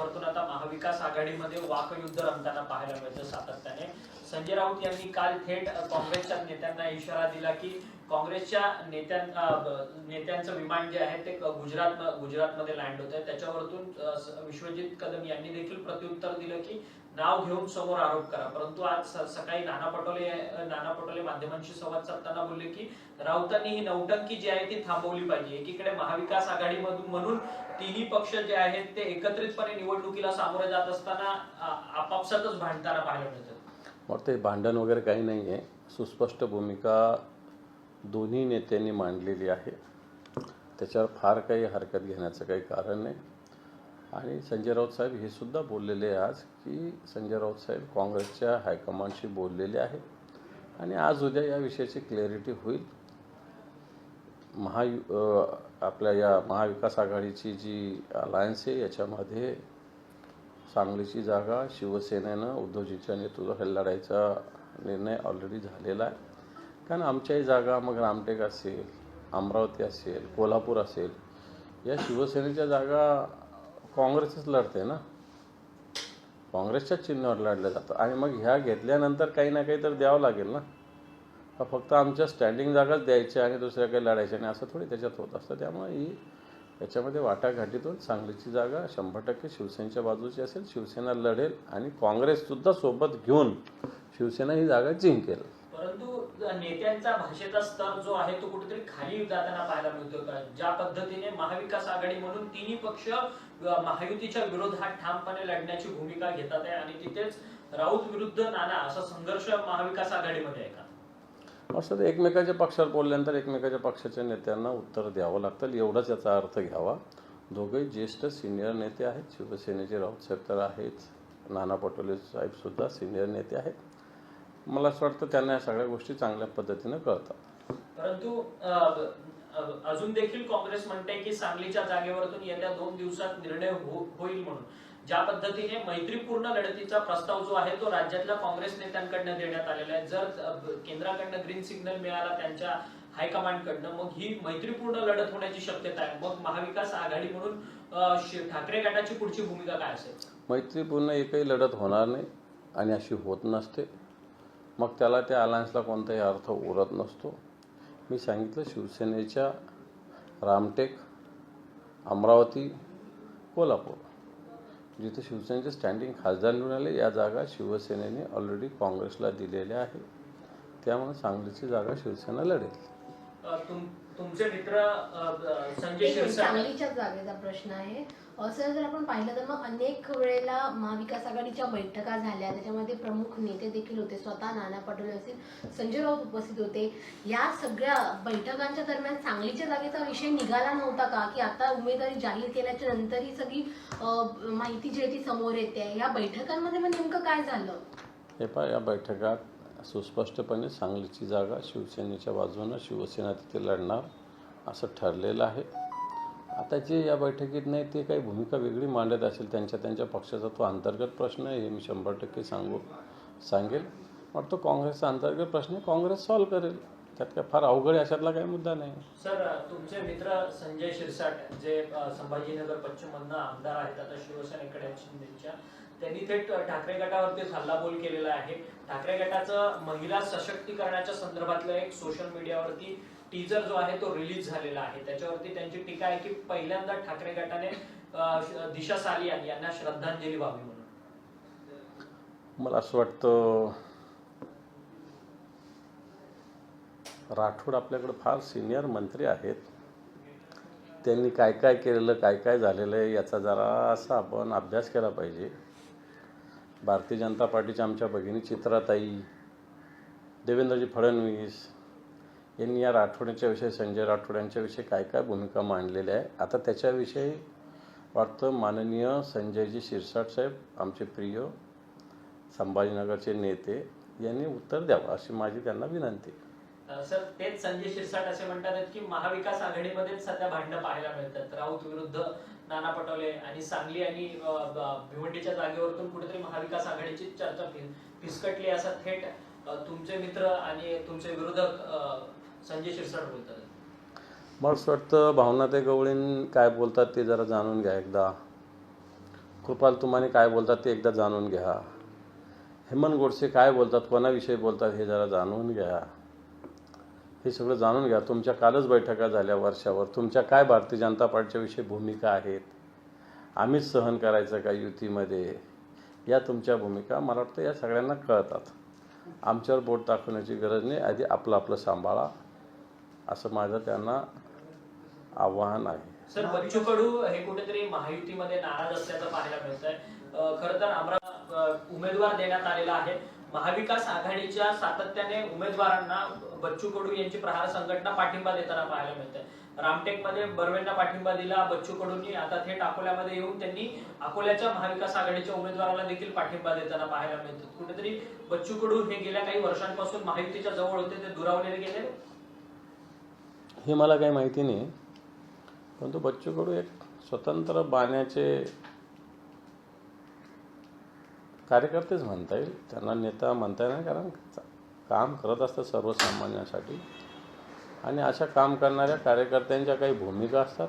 त्याच्यावरतून आता महाविकास आघाडीमध्ये वाकयुद्ध रंगताना पाहायला मिळतं सातत्याने. संजय राऊत यांनी काल थेट काँग्रेसच्या नेत्यांना इशारा दिला की काँग्रेसच्या नेत्यां नेत्यांचं विमान जे आहे ते गुजरात गुजरातमध्ये लँड होत आहे त्याच्यावरतून विश्वजित कदम यांनी देखील प्रत्युत्तर दिलं की नाव घेऊन समोर आरोप करा. परंतु आज स- सकाळी नाना पटोले नाना पटोले माध्यमांशी संवाद साधताना बोलले की राऊतांनी ही नौटंकी जी आहे ती थांबवली पाहिजे. एकीकडे महाविकास आघाडीमधून म्हणून तिन्ही पक्ष जे आहेत ते एकत्रितपणे निवडणुकीला सामोरे जात असताना आपापसातच भांडताना पाहायला मिळतं. मग ते भांडण वगैरे काही नाही आहे सुस्पष्ट भूमिका दोन्ही नेत्यांनी मांडलेली आहे. त्याच्यावर फार काही हरकत घेण्याचं काही कारण नाही. आणि संजय राऊत साहेब हे सुद्धा बोललेले आहे आज की संजय राऊत साहेब काँग्रेसच्या हायकमांडशी बोललेले आहे आणि आज उद्या या विषयाची क्लॅरिटी होईल. महायु आपल्या या महाविकास आघाडीची जी अलायन्स आहे याच्यामध्ये सांगलीची जागा शिवसेनेनं उद्धवजीच्या नेतृत्वाखाली लढायचा निर्णय ऑलरेडी झालेला आहे. कारण आमच्याही जागा मग रामटेक असेल अमरावती असेल कोल्हापूर असेल या शिवसेनेच्या जागा काँग्रेसच लढते ना? काँग्रेसच्याच चिन्हावर लढलं जातं. आणि मग ह्या घेतल्यानंतर काही ना काही तर द्यावं लागेल ना? फक्त आमच्या स्टँडिंग जागाच द्यायच्या आणि दुसऱ्या काही लढायच्या आणि असं थोडी त्याच्यात होत असतं. त्यामुळे ही याच्यामध्ये वाटाघाटीतून सांगलीची जागा शंभर टक्के शिवसेनेच्या बाजूची असेल शिवसेना लढेल आणि काँग्रेससुद्धा सोबत घेऊन शिवसेना ही जागा जिंकेल. नेत्यांचा भाषेचा स्तर जो आहे तो कुठेतरी खाली जाताना पाहायला मिळतो का ज्या पद्धतीने महाविकास आघाडी म्हणून तिन्ही पक्ष महायुतीच्या विरोधात ठामपणे लढण्याची भूमिका घेतात आहे आणि तिथेच राऊत विरुद्ध नाना असा संघर्ष महाविकास आघाडीमध्ये आहे का? असं एकमेकाच्या पक्षावर बोलल्यानंतर एकमेकाच्या पक्षाच्या नेत्यांना उत्तर द्यावं लागतं. एवढाच याचा अर्थ घ्यावा. दोघे ज्येष्ठ सिनियर नेते आहेत. शिवसेनेचे राऊत साहेब तर आहेत. नाना पटोले साहेबसुद्धा सिनियर नेते आहेत. मला असं वाटतं त्यांना या सगळ्या गोष्टी चांगल्या पद्धतीनं कळतात. परंतु अजून देखील काँग्रेस म्हणते की सांगलीच्या जागेवरतून येत्या दोन दिवसात निर्णय हो- होईल म्हणून. ज्या पद्धतीने मैत्रीपूर्ण लढतीचा प्रस्ताव जो आहे तो राज्यातल्या काँग्रेस नेत्यांकडनं देण्यात आलेला आहे. जर केंद्राकडनं ग्रीन सिग्नल मिळाला त्यांच्या हायकमांडकडनं मग ही मैत्रीपूर्ण लढत होण्याची शक्यता आहे. मग महाविकास आघाडी म्हणून ठाकरे गटाची पुढची भूमिका काय असेल? मैत्रीपूर्ण एकही लढत होणार नाही आणि अशी होत नसते. मग त्याला त्या अलायन्सला कोणताही अर्थ उरत नसतो. मी सांगितलं शिवसेनेच्या रामटेक अमरावती कोल्हापूर. जिथे शिवसेनेचे स्टँडिंग खासदार निवडून आले या जागा शिवसेनेने ऑलरेडी काँग्रेसला दिलेल्या आहे. त्यामुळे सांगलीची जागा शिवसेना लढेल. तुमचे मित्र संजय एक शिरसाट. सांगलीच्याच जागेचा प्रश्न आहे. असं जर आपण पाहिलं तर मग अनेक वेळेला महाविकास आघाडीच्या बैठका झाल्या. त्याच्यामध्ये प्रमुख नेते देखील होते. स्वतः नाना पटोले असतील संजय राऊत उपस्थित होते. या सगळ्या बैठकांच्या दरम्यान सांगलीच्या जागेचा विषय निघाला नव्हता का? की आता उमेदवारी जाहीर केल्याच्यानंतर ही सगळी माहिती जी आहे ती समोर येते. या बैठकांमध्ये मग नेमकं काय झालं? हे पहा या बैठकात सुस्पष्टपणे सांगलीची जागा शिवसेनेच्या बाजूनं शिवसेना तिथे लढणार असं ठरलेलं आहे. आता जे या बैठकीत नाही ते काही भूमिका वेगळी मांडत असेल त्यांच्या त्यांच्या पक्षाचा तो अंतर्गत प्रश्न आहे हे मी शंभर टक्के सांगू सांगेल. वाटतं काँग्रेसचा अंतर्गत प्रश्न आहे, काँग्रेस सॉल्व्ह करेल. त्यात काय फार अवघड आहे अशातला काही मुद्दा नाही. सर तुमचे मित्र संजय शिरसाट जे संभाजीनगर पश्चिम मधनं आमदार आहेत आता शिवसेनेकडे शिंदेच्या. त्यांनी थेट ठाकरे गटावरती हल्लाबोल केलेला आहे. ठाकरे गटाचं महिला सशक्तीकरणाच्या संदर्भातलं एक सोशल मीडियावरती टीजर जो आहे तो रिलीज झालेला आहे. त्याच्यावरती त्यांची टीका आहे की पहिल्यांदा ठाकरे गटाने दिशा सालियान यांना श्रद्धांजली व्हावी म्हणून. मला असं वाटतं राठोड आपल्याकडे फार सिनियर मंत्री आहेत. त्यांनी काय काय केलेलं काय काय झालेलं आहे याचा जरा असा आपण अभ्यास केला पाहिजे. भारतीय जनता पार्टीच्या आमच्या भगिनी चित्राताई देवेंद्रजी फडणवीस यांनी या राठोड्यांच्या विषयी संजय राठोड यांच्याविषयी काय काय भूमिका मांडलेल्या आहे आता त्याच्याविषयी वाटतं माननीय संजयजी शिरसाट साहेब आमचे प्रिय संभाजीनगरचे नेते यांनी उत्तर द्यावं अशी माझी त्यांना विनंती. सर तेच संजय शिरसाट असे म्हणतात की महाविकास आघाडीमध्येच सध्या भांडणं पाहायला मिळतात. राऊत विरुद्ध नाना पटोले आणि सांगली आणि भिवंडीच्या जागेवरतून कुठेतरी महाविकास आघाडीची चर्चा फिसकटली असा थेट तुमचे मित्र आणि तुमचे विरोधक संजय शिरसाट बोलतात. मला असं वाटतं भावनाताई गवळीन काय बोलतात ते जरा जाणून घ्या एकदा. कृपाल तुमाने काय बोलतात ते एकदा जाणून घ्या. हेमंत गोडसे काय बोलतात कोणाविषयी बोलतात हे जरा जाणून घ्या. हे सगळं जाणून घ्या. तुमच्या कालच बैठका झाल्या वर्षावर. तुमच्या काय भारतीय जनता पार्टीच्या विषयी भूमिका आहेत? आम्हीच सहन करायचं का युतीमध्ये? या तुमच्या भूमिका मला वाटतं या सगळ्यांना कळतात. आमच्यावर बोट दाखवण्याची गरज नाही. आधी आपलं आपलं सांभाळा. असं माझं त्यांना आव्हान आहे. सर बच्चू कडू हे कुठेतरी महायुतीमध्ये नाराज असल्याचं पाहायला मिळतंय. खर तर आम्हाला उमेदवार देण्यात आलेला आहे. महाविकास आघाडीच्या सातत्याने उमेदवारांना बच्चू कडू यांची प्रहार संघटना पाठिंबा देताना पाहायला मिळते रामटेकमध्ये बर्वेंना पाठिंबा दिला बच्चू कडूंनी. आता थेट अकोल्यामध्ये येऊन त्यांनी अकोल्याच्या महाविकास आघाडीच्या उमेदवाराला देखील पाठिंबा देताना पाहायला मिळतात कुठेतरी बच्चू कडू हे गेल्या काही वर्षांपासून महायुतीच्या जवळ होते ते दुरावलेले गेले हे मला काही माहिती नाही. परंतु बच्चू कडू एक स्वतंत्र बाण्याचे कार्यकर्तेच म्हणता येईल. त्यांना नेता म्हणता येईल कारण काम करत असतात सर्वसामान्यांसाठी. आणि अशा काम करणाऱ्या कार्यकर्त्यांच्या काही भूमिका असतात.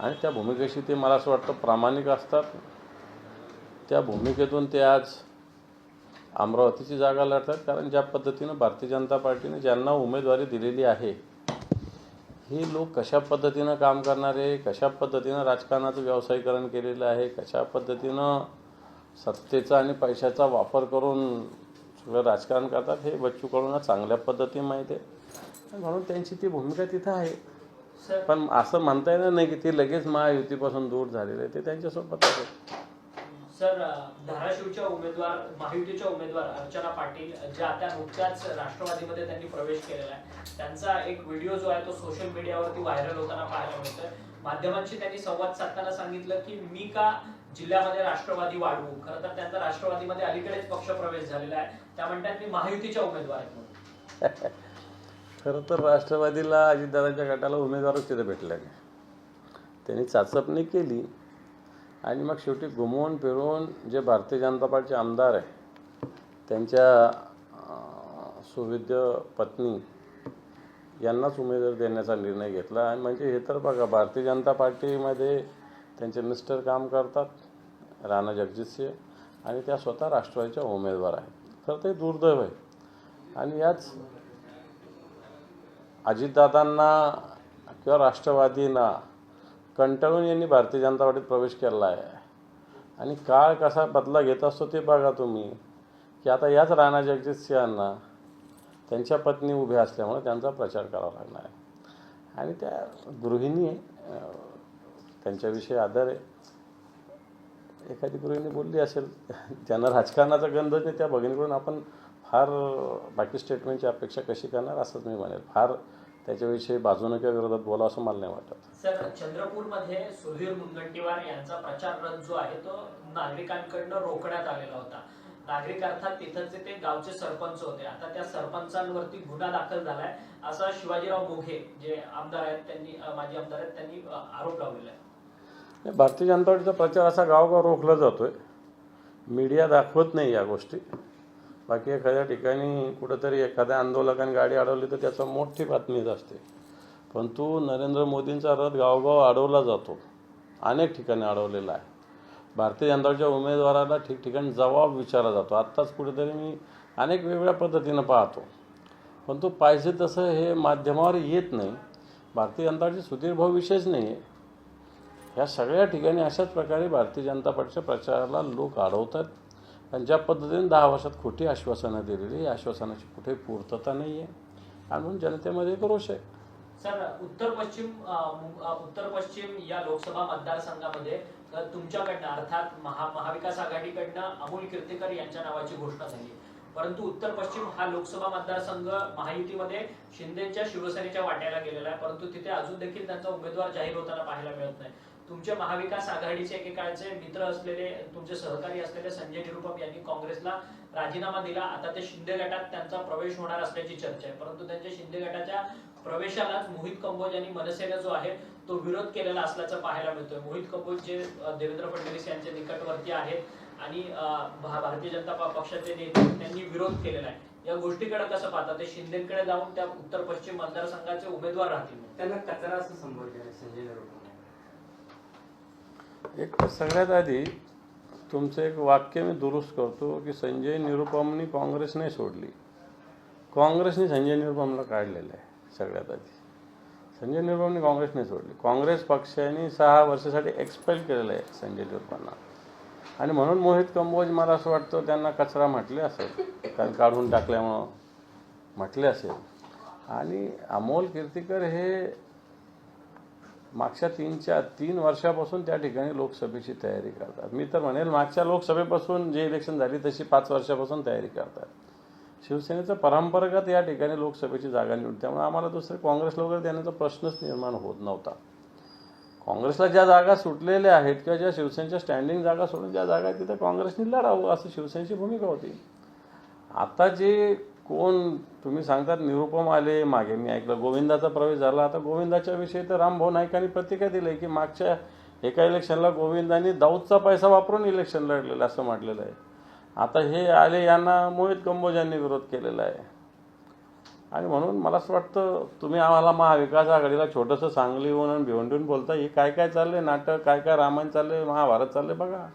आणि त्या भूमिकेशी ते मला असं वाटतं प्रामाणिक असतात. त्या भूमिकेतून ते आज अमरावतीची जागा लढतात. कारण ज्या पद्धतीनं भारतीय जनता पार्टीने ज्यांना उमेदवारी दिलेली आहे हे लोक कशा पद्धतीनं काम करणारे कशा पद्धतीनं राजकारणाचं व्यावसायीकरण केलेलं आहे कशा पद्धतीनं सत्तेचा आणि पैशाचा वापर करून सगळं राजकारण करतात हे बच्चू कडूंना चांगल्या पद्धतीने माहीत आहे. म्हणून त्यांची ती भूमिका तिथं आहे. पण असं म्हणता येणार नाही की ते लगेच महायुतीपासून दूर झालेले आहे. ते त्यांच्यासोबत आहे. सर धाराशिवच्या उमेदवार महायुतीच्या उमेदवार अर्चना पाटील ज्या आता नुकत्याच राष्ट्रवादीमध्ये त्यांनी प्रवेश केलेला आहे त्यांचा एक व्हिडिओ जो आहे तो सोशल मीडियावरती व्हायरल होताना पाहायला मिळतोय. माध्यमांशी त्यांनी संवाद साधताना सांगितलं की मी का जिल्ह्यामध्ये राष्ट्रवादी वाढवू. खरं तर त्यांचा राष्ट्रवादीमध्ये अलीकडेच पक्ष प्रवेश झालेला आहे. त्या म्हणतात मी महायुतीच्या उमेदवार आहेत म्हणून. खरं तर राष्ट्रवादीला अजितदादांच्या गटाला उमेदवारच तिथे भेटला नाही. त्यांनी चाचपणी केली आणि मग शेवटी घुमवून फिरवून जे भारतीय जनता पार्टीचे आमदार आहे त्यांच्या सुविद्य पत्नी यांनाच उमेदवार देण्याचा निर्णय घेतला. आणि म्हणजे हे तर बघा भारतीय जनता पार्टीमध्ये त्यांचे मिस्टर काम करतात. राणा जगजितसिंह आणि त्या स्वतः राष्ट्रवादीच्या उमेदवार आहेत. खरं ते दुर्दैव आहे. आणि याच अजितदादांना किंवा राष्ट्रवादींना कंटाळून यांनी भारतीय जनता पार्टीत प्रवेश केला आहे. आणि काळ कसा बदला घेत असतो ते बघा तुम्ही की आता याच राणा जगजितसिंहांना त्यांच्या पत्नी उभ्या असल्यामुळे त्यांचा प्रचार करावा लागणार आहे. आणि त्या गृहिणी त्यांच्याविषयी आदर आहे. एखादी गृहिणी बोलली असेल ज्यांना राजकारणाचा गंधच नाही त्या भगिनीकडून आपण फार बाकी स्टेटमेंटची अपेक्षा कशी करणार असंच मी म्हणेल. फार त्याच्याविषयी बाजूने किंवा विरोधात बोला असं मला नाही वाटत. सर चंद्रपूरमध्ये सुधीर मुनगंटीवार यांचा प्रचार रथ जो आहे तो नागरिकांकडनं रोखण्यात आलेला होता. नागरिक अर्थात तिथंचे ते गावचे सरपंच होते. आता त्या सरपंचांवरती गुन्हा दाखल झालाय असा शिवाजीराव मोघे जे आमदार आहेत त्यांनी माजी आमदार आहेत त्यांनी आरोप लावलेला आहे. भारतीय जनता पार्टीचा प्रचार असा गावगाव रोखला जातो आहे मीडिया दाखवत नाही या गोष्टी. बाकी एखाद्या ठिकाणी कुठंतरी एखाद्या आंदोलकाने गाडी अडवली तर त्याचा मोठी बातमीच असते. परंतु नरेंद्र मोदींचा रथ गावगाव अडवला जातो. अनेक ठिकाणी अडवलेला आहे. भारतीय जनता पार्टीच्या उमेदवाराला ठिकठिकाणी जबाब विचारला जातो. आत्ताच कुठेतरी मी अनेक वेगवेगळ्या पद्धतीनं पाहतो. परंतु पाहिजे तसं हे माध्यमावर येत नाही. भारतीय जनता पार्टी सुधीर भाऊ विषयच नाही आहे ह्या सगळ्या ठिकाणी अशाच प्रकारे भारतीय जनता पक्षाच्या प्रचाराला लोक अडवतात आणि ज्या पद्धतीने दहा वर्षात खोटी आश्वासनं दिलेली या आश्वासनाची कुठे पूर्तता नाही आहे आणि म्हणून जनतेमध्ये एक रोष आहे. सर उत्तर पश्चिम उत्तर पश्चिम या लोकसभा मतदारसंघामध्ये तुमच्याकडनं अर्थात महा महाविकास आघाडीकडनं अमोल कीर्तीकर यांच्या नावाची घोषणा झाली. परंतु उत्तर पश्चिम हा लोकसभा मतदारसंघ महायुतीमध्ये शिंदेच्या शिवसेनेच्या वाट्याला गेलेला आहे. परंतु तिथे अजून देखील त्यांचा उमेदवार जाहीर होताना पाहायला मिळत नाही. तुमचे महाविकास आघाडीचे एकेकाळचे मित्र असलेले तुमचे सहकारी असलेले संजय निरुपम यांनी काँग्रेसला राजीनामा दिला. आता ते शिंदे गटात त्यांचा प्रवेश होणार असल्याची चर्चा आहे. परंतु त्यांच्या शिंदे गटाच्या प्रवेशालाच मोहित कंबोज यांनी मनसेला जो आहे तो विरोध केलेला असल्याचं पाहायला मिळतोय. मोहित कंबोज जे देवेंद्र फडणवीस यांचे निकटवर्ती आहेत आणि भारतीय जनता पक्षाचे नेते त्यांनी विरोध केलेला आहे. या गोष्टीकडे कसं पाहतात ते शिंदेकडे जाऊन त्या उत्तर पश्चिम मतदारसंघाचे उमेदवार राहतील. त्यांना कचरा असं संबोधले संजय निरुपम. एक सगळ्यात आधी तुमचं एक वाक्य मी दुरुस्त करतो की संजय निरुपमनी काँग्रेस नाही सोडली. काँग्रेसने संजय निरुपमला काढलेलं आहे सगळ्यात आधी. संजय निरुपमने काँग्रेसने सोडली. काँग्रेस पक्षाने सहा वर्षासाठी एक्सपेल केलेलं आहे संजय निरुपमना आणि म्हणून मोहित कंबोज मला असं वाटतं त्यांना कचरा म्हटले असेल. कारण काढून टाकल्यामुळं म्हटले असेल. आणि अमोल कीर्तीकर हे मागच्या तीनच्या तीन वर्षापासून त्या ठिकाणी लोकसभेची तयारी करतात. मी तर म्हणेल मागच्या लोकसभेपासून जे इलेक्शन झाली तशी पाच वर्षापासून तयारी करतात. शिवसेनेचं परंपरागत या ठिकाणी लोकसभेची जागा निवड त्यामुळे आम्हाला दुसरे काँग्रेसला वगैरे देण्याचा प्रश्नच निर्माण होत नव्हता. काँग्रेसला ज्या जागा सुटलेल्या आहेत किंवा ज्या शिवसेनेच्या स्टँडिंग जागा सोडून ज्या जागा आहेत तिथं काँग्रेसने लढावं असं शिवसेनेची भूमिका होती. आता जे कोण तुम्ही सांगतात निरुपम आले मागे मी ऐकलं गोविंदाचा प्रवेश झाला. आता गोविंदाच्या विषयी तर रामभाऊ नाईकांनी प्रतिक्रिया दिली की मागच्या एका इलेक्शनला गोविंदांनी दाऊदचा पैसा वापरून इलेक्शन लढलेलं असं म्हटलेलं आहे. आता हे आले यांना मोहित कंबोज यांनी विरोध केलेला आहे. आणि म्हणून मला असं वाटतं तुम्ही आम्हाला महाविकास आघाडीला छोटंसं सांगली येऊन आणि भिवंडून बोलता हे काय काय चाललंय नाटक काय काय रामायण चाललंय महाभारत चाललंय बघा.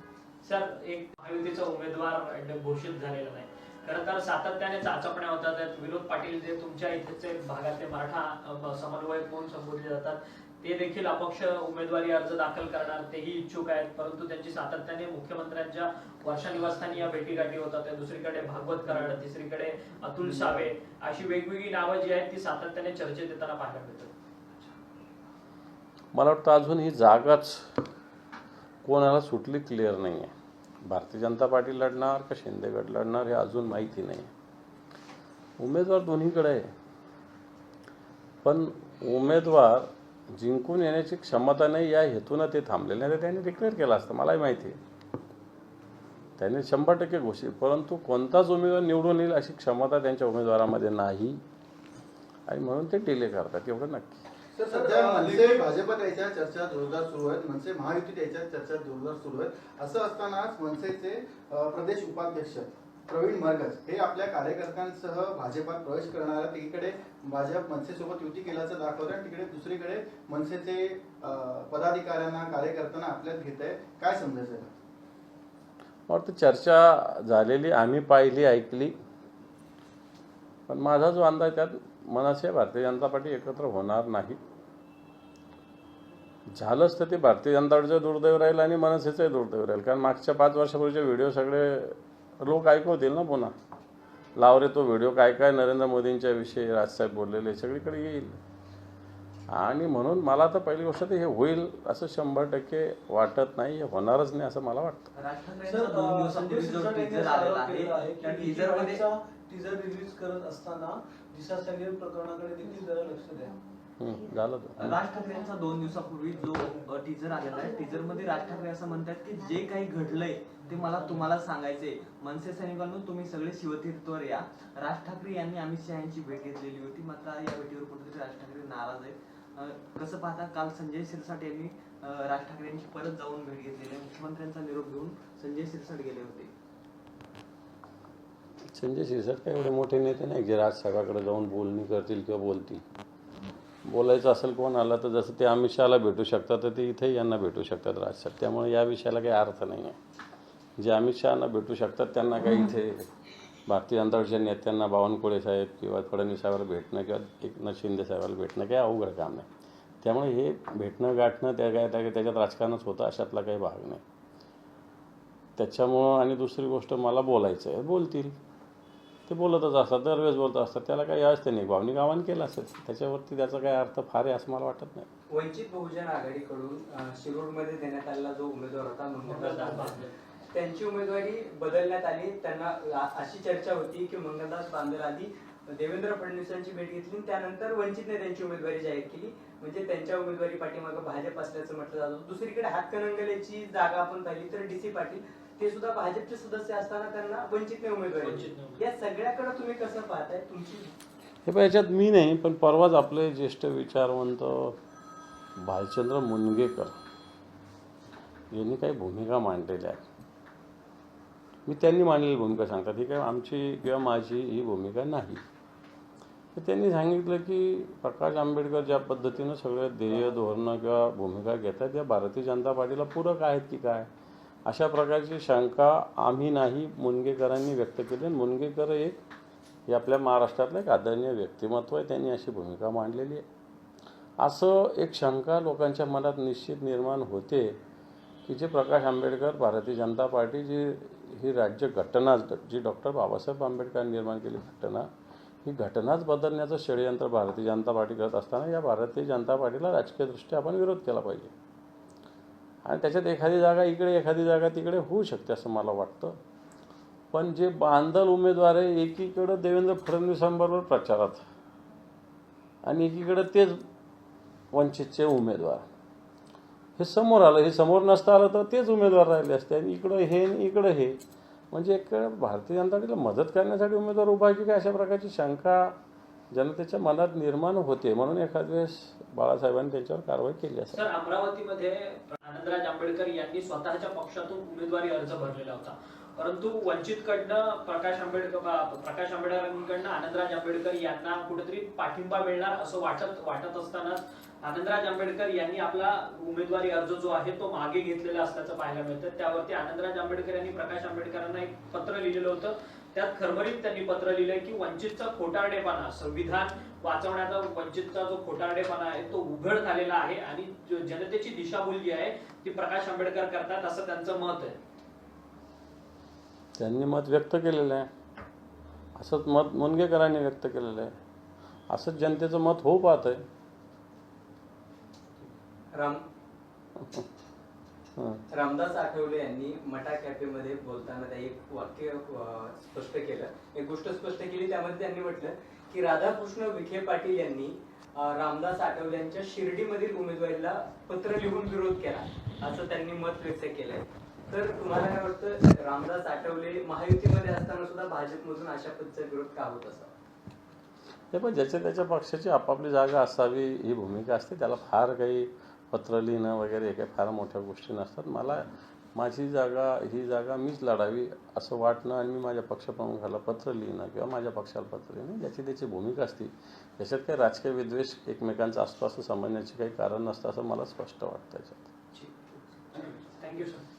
सर एक महायुतीचा उमेदवार घोषित झालेला नाही. खरं तर सातत्याने चाचपण्या होतात. विनोद पाटील जे तुमच्या इथेचे भागातले मराठा समन्वयक म्हणून संबोधले जातात. ते देखील अपक्ष उमेदवारी अर्ज दाखल करणार तेही इच्छुक आहेत. परंतु त्यांची सातत्याने मुख्यमंत्र्यांच्या वर्षा निवासस्थानी या भेटीगाठी होतात. त्या दुसरीकडे भागवत कराड तिसरीकडे अतुल सावे अशी वेगवेगळी नावं जी आहेत ती सातत्याने चर्चेत येताना पाहायला मिळतात. मला वाटतं अजून ही जागाच कोणाला सुटली क्लिअर नाही आहे भारतीय जनता पार्टी लढणार का शिंदेगड लढणार हे अजून माहिती नाही. उमेदवार दोन्हीकडे आहे. पण उमेदवार जिंकून येण्याची क्षमता नाही या हेतूनं ते थांबलेले नाही तर त्यांनी डिक्लेअर केलं असतं मलाही माहिती आहे. त्यांनी शंभर टक्के घोषित परंतु कोणताच उमेदवार निवडून येईल अशी क्षमता त्यांच्या उमेदवारामध्ये नाही. आणि म्हणून ते डिले करतात एवढं नक्की. सर सध्या मनसे भाजपत याच्या चर्चा जोरदार सुरू आहेत मनसे महायुतीत याच्या चर्चा जोरदार सुरू आहेत. असं असतानाच मनसेचे प्रदेश उपाध्यक्ष प्रवीण मरगज हे आपल्या कार्यकर्त्यांसह भाजपात प्रवेश करणार आहेत एकीकडे भाजप मनसेसोबत युती केल्याचं दाखवतं आणि तिकडे दुसरीकडे मनसेचे पदाधिकाऱ्यांना कार्यकर्त्यांना आपल्यात घेत आहे? काय समजायचं वाटतं चर्चा झालेली आम्ही पाहिली ऐकली. पण माझा जो अंदाज त्यात मनसे भारतीय जनता पार्टी एकत्र होणार नाही. झालंच तर ते भारतीय जनता पार्टीचं दुर्दैव राहील आणि मनसेचंही दुर्दैव राहील. कारण मागच्या पाच वर्षापूर्वीचे व्हिडिओ सगळे लोक ऐकवतील ना पुन्हा. लाव रे तो व्हिडिओ काय काय नरेंद्र मोदींच्या विषयी राजसाहेब बोललेले सगळीकडे येईल. आणि म्हणून मला तर पहिली गोष्ट तर हे होईल असं शंभर टक्के वाटत नाही हे होणारच नाही असं मला वाटतं. राज झालं राज ठाकरेंचा दोन दिवसापूर्वी जो टीजर आलेला आहे टीजरमध्ये राज ठाकरे असं म्हणतात की जे काही घडलंय ते मला तुम्हाला सांगायचंय. मनसे सैनिकांनो तुम्ही सगळे शिवतीर्थवर या. राज ठाकरे यांनी अमित शहा यांची भेट घेतलेली होती मात्र या भेटीवर कुठेतरी राज ठाकरे नाराज आहेत. कसं पाहता काल संजय शिरसाट यांनी राज ठाकरे यांची परत जाऊन भेट घेतलेली आहे. मुख्यमंत्र्यांचा निरोप घेऊन संजय शिरसाट गेले होते. संजय शिरसाट काय एवढे मोठे नेते नाही जे राजसाहेबाकडे जाऊन बोलणी करतील किंवा बोलतील? बोलायचं असेल कोण आला तर जसं ते अमित शहाला भेटू शकतात तर ते इथेही यांना भेटू शकतात राजसाहेब त्यामुळे या विषयाला काही अर्थ नाही आहे. जे अमित शहाना भेटू शकतात त्यांना काही इथे भारतीय जनता पार्टीच्या नेत्यांना बावनकुळे साहेब किंवा फडणवीस साहेबाला भेटणं किंवा एकनाथ शिंदे साहेबाला भेटणं काही अवघड काम नाही. त्यामुळे हे भेटणं गाठणं त्या काय त्या त्याच्यात राजकारणच होतं अशातला काही भाग नाही. त्याच्यामुळं आणि दुसरी गोष्ट मला बोलायचं आहे बोलतील. ते बोलतच असतात दरवेळेस बोलत असतात. त्याला काही असते नाही. भावनिक आवाहन केलं असेल. त्याच्यावरती त्याचा काही अर्थ फार आहे असं मला वाटत नाही. वंचित बहुजन आघाडीकडून शिरूरमध्ये देण्यात आलेला जो उमेदवार होता मंगलदास त्यांची उमेदवारी बदलण्यात आली. त्यांना अशी चर्चा होती की मंगलदास बांदर आधी देवेंद्र फडणवीसांची भेट घेतली आणि त्यानंतर वंचितने त्यांची उमेदवारी जाहीर केली. म्हणजे त्यांच्या उमेदवारी पाठीमागे भाजप असल्याचं म्हटलं जातं. दुसरीकडे हातकणंगलेची जागा आपण पाहिली तर डी सी पाटील ते सुद्धा भाजपचे सदस्य असताना त्यांना वंचितने उमेदवारी. या सगळ्याकडे तुम्ही कसं पाहताय? तुमची हे पण याच्यात मी नाही पण परवाच आपले ज्येष्ठ विचारवंत भालचंद्र मुनगेकर यांनी काही भूमिका मांडलेल्या आहेत. मी त्यांनी मांडलेली भूमिका सांगतात. ही काय आमची किंवा माझी ही भूमिका नाही. तर त्यांनी सांगितलं की प्रकाश आंबेडकर ज्या पद्धतीनं सगळे ध्येय धोरणं किंवा भूमिका घेतात या भारतीय जनता पार्टीला पूरक आहेत की काय? अशा प्रकारची शंका आम्ही नाही मुनगेकरांनी व्यक्त केली. मुनगेकर एक हे आपल्या महाराष्ट्रातलं एक आदरणीय व्यक्तिमत्व आहे. त्यांनी अशी भूमिका मांडलेली आहे. असं एक शंका लोकांच्या मनात निश्चित निर्माण होते की जे प्रकाश आंबेडकर भारतीय जनता पार्टी जी ही राज्य घटना जी डॉक्टर बाबासाहेब आंबेडकरांनी निर्माण केली घटना ही घटनाच बदलण्याचं षडयंत्र भारतीय जनता पार्टी करत असताना या भारतीय जनता पार्टीला राजकीयदृष्ट्या आपण विरोध केला पाहिजे. आणि त्याच्यात एखादी जागा इकडे एखादी जागा तिकडे होऊ शकते असं मला वाटतं. पण जे बांधल उमेदवार आहे एकीकडं देवेंद्र फडणवीसांबरोबर प्रचारात आणि एकीकडं तेच वंचितचे उमेदवार. हे समोर आलं हे समोर नसतं आलं तर तेच उमेदवार राहिले असते आणि इकडं हे आणि इकडं हे. म्हणजे एक भारतीय जनता पार्टीला मदत करण्यासाठी उमेदवार उभा आहे की काय अशा प्रकारची शंका जनतेच्या मनात निर्माण होते म्हणून एखाद्या वेळेस बाळासाहेबांनी त्याच्यावर कारवाई केली असेल. सर अमरावतीमध्ये आनंदराज आंबेडकर यांनी स्वतःच्या पक्षातून उमेदवारी अर्ज भरलेला होता. परंतु वंचितकडनं प्रकाश आंबेडकर प्रकाश आंबेडकरांकडनं आनंदराज आंबेडकर यांना कुठेतरी पाठिंबा मिळणार असं वाटत वाटत असतानाच आनंदराज आंबेडकर यांनी आपला उमेदवारी अर्ज जो आहे तो मागे घेतलेला असल्याचं पाहायला मिळतं. त्यावरती आनंदराज आंबेडकर यांनी प्रकाश आंबेडकरांना एक पत्र लिहिलेलं होतं. त्यात खरबरीत त्यांनी पत्र लिहिलंय की वंचितचा खोटारडेपणा संविधान वाचवण्याचा वंचितचा जो खोटारडेपणा आहे तो उघड झालेला आहे आणि जो जनतेची दिशाभूल जी आहे ती प्रकाश आंबेडकर करतात असं त्यांचं मत आहे. त्यांनी मत व्यक्त केलेलं आहे. असंच मत मुनगेकरांनी व्यक्त केलेलं आहे. असंच जनतेचं मत होऊ पाहत आहे राम. हं. रामदास आठवले यांनी मटा कॅफेमध्ये बोलताना त्या एक वाक्य स्पष्ट केलं. एक गोष्ट स्पष्ट केली त्यामध्ये त्यांनी म्हटलं की राधाकृष्ण विखे पाटील यांनी रामदास आठवले यांच्या शिर्डीमधील उमेदवारीला पत्र लिहून विरोध केला असं त्यांनी मत व्यक्त केलंय. तर तुम्हाला काय वाटतं रामदास आठवले महायुतीमध्ये असताना सुद्धा भाजपमधून अशा पद्धतीचा विरोध का होत असा? हे पण ज्याच्या त्याच्या पक्षाची आपापली जागा असावी ही भूमिका असते त्याला फार काही पत्र लिहिणं वगैरे हे काही फार मोठ्या गोष्टी नसतात. मला माझी जागा ही जागा मीच लढावी असं वाटणं आणि मी माझ्या पक्षप्रमुखाला पत्र लिहिणं किंवा माझ्या पक्षाला पत्र लिहिणं ज्याची त्याची भूमिका असते. याच्यात काही राजकीय विद्वेष एकमेकांचा असतो असं समजण्याचे काही कारण नसतं असं मला स्पष्ट वाटतं याच्यात. Thank you sir.